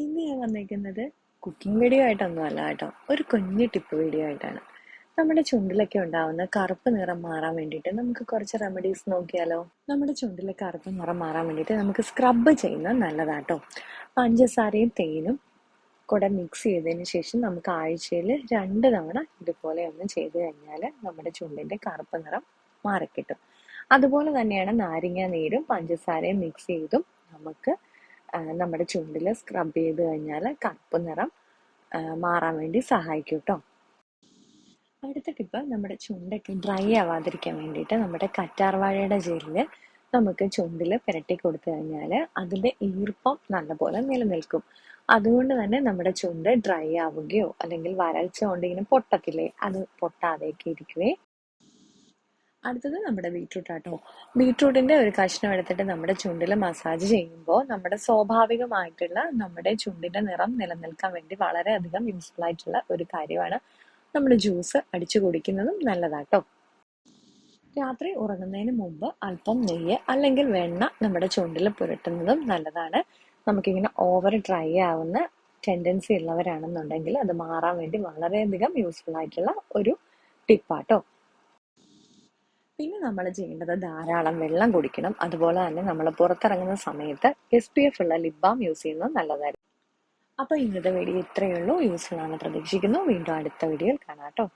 ഇന്ന് ഞാൻ വന്നേക്കുന്നത് കുക്കിംഗ് വീഡിയോ ആയിട്ടൊന്നും അല്ല കേട്ടോ. ഒരു കുഞ്ഞു ടിപ്പ് വീഡിയോ ആയിട്ടാണ്. നമ്മുടെ ചുണ്ടിലൊക്കെ ഉണ്ടാവുന്ന കറുപ്പ് നിറം മാറാൻ വേണ്ടിയിട്ട് നമുക്ക് കുറച്ച് റെമഡീസ് നോക്കിയാലോ? നമ്മുടെ ചുണ്ടിലെ കറുപ്പ് നിറം മാറാൻ വേണ്ടിയിട്ട് നമുക്ക് സ്ക്രബ് ചെയ്യുന്നത് നല്ലതാട്ടോ. പഞ്ചസാരയും തേനും കൂടെ മിക്സ് ചെയ്തതിന് ശേഷം നമുക്ക് ആഴ്ചയിൽ രണ്ട് തവണ ഇതുപോലെ ഒന്ന് ചെയ്ത് കഴിഞ്ഞാൽ നമ്മുടെ ചുണ്ടിന്റെ കറുപ്പ് നിറം മാറിക്കിട്ടും. അതുപോലെ തന്നെയാണ് നാരങ്ങ നീരും പഞ്ചസാരയും മിക്സ് ചെയ്തും നമുക്ക് നമ്മുടെ ചുണ്ടിൽ സ്ക്രബ് ചെയ്ത് കഴിഞ്ഞാൽ കറുപ്പ് നിറം മാറാൻ വേണ്ടി സഹായിക്കും കേട്ടോ അടുത്ത ടിപ്പ് നമ്മുടെ ചുണ്ടൊക്കെ ഡ്രൈ ആവാതിരിക്കാൻ വേണ്ടിയിട്ട് നമ്മുടെ കറ്റാർവാഴയുടെ ജെല്ല് നമുക്ക് ചുണ്ടിൽ പുരട്ടി കൊടുത്തു കഴിഞ്ഞാൽ അതിന്റെ ഈർപ്പം നല്ലപോലെ നിലനിൽക്കും. അതുകൊണ്ട് തന്നെ നമ്മുടെ ചുണ്ട് ഡ്രൈ ആവുകയോ അല്ലെങ്കിൽ വരൾച്ച കൊണ്ട് ഇങ്ങനെ പൊട്ടത്തില്ലേ അത് പൊട്ടാതെയൊക്കെ ഇരിക്കുകയും അടുത്തത് നമ്മുടെ ബീട്രൂട്ട് ആട്ടോ ബീട്രൂട്ടിന്റെ ഒരു കഷ്ണം എടുത്തിട്ട് നമ്മുടെ ചുണ്ടിൽ മസാജ് ചെയ്യുമ്പോൾ നമ്മുടെ സ്വാഭാവികമായിട്ടുള്ള നമ്മുടെ ചുണ്ടിന്റെ നിറം നിലനിൽക്കാൻ വേണ്ടി വളരെയധികം യൂസ്ഫുൾ ആയിട്ടുള്ള ഒരു കാര്യമാണ് നമ്മൾ ജ്യൂസ് അടിച്ചു കുടിക്കുന്നതും നല്ലതാട്ടോ. രാത്രി ഉറങ്ങുന്നതിന് മുമ്പ് അല്പം നെയ്യ് അല്ലെങ്കിൽ വെണ്ണ നമ്മുടെ ചുണ്ടിൽ പുരട്ടുന്നതും നല്ലതാണ്. നമുക്കിങ്ങനെ ഓവർ ഡ്രൈ ആവുന്ന ടെൻഡൻസി ഉള്ളവരാണെന്നുണ്ടെങ്കിൽ അത് മാറാൻ വേണ്ടി വളരെയധികം യൂസ്ഫുൾ ആയിട്ടുള്ള ഒരു ടിപ്പാട്ടോ പിന്നെ നമ്മൾ ചെയ്യേണ്ടത് ധാരാളം വെള്ളം കുടിക്കണം. അതുപോലെ തന്നെ നമ്മൾ പുറത്തിറങ്ങുന്ന സമയത്ത് എസ് പി എഫ് ഉള്ള ലിപ് ബാം യൂസ് ചെയ്യുന്നത് നല്ലതായിരിക്കും. അപ്പോൾ ഇന്നത്തെ വീഡിയോ ഇത്രയേ ഉള്ളൂ. യൂസ്ഫുൾ ആണെന്ന് പ്രതീക്ഷിക്കുന്നു. വീണ്ടും അടുത്ത വീഡിയോയിൽ കാണാം കേട്ടോ.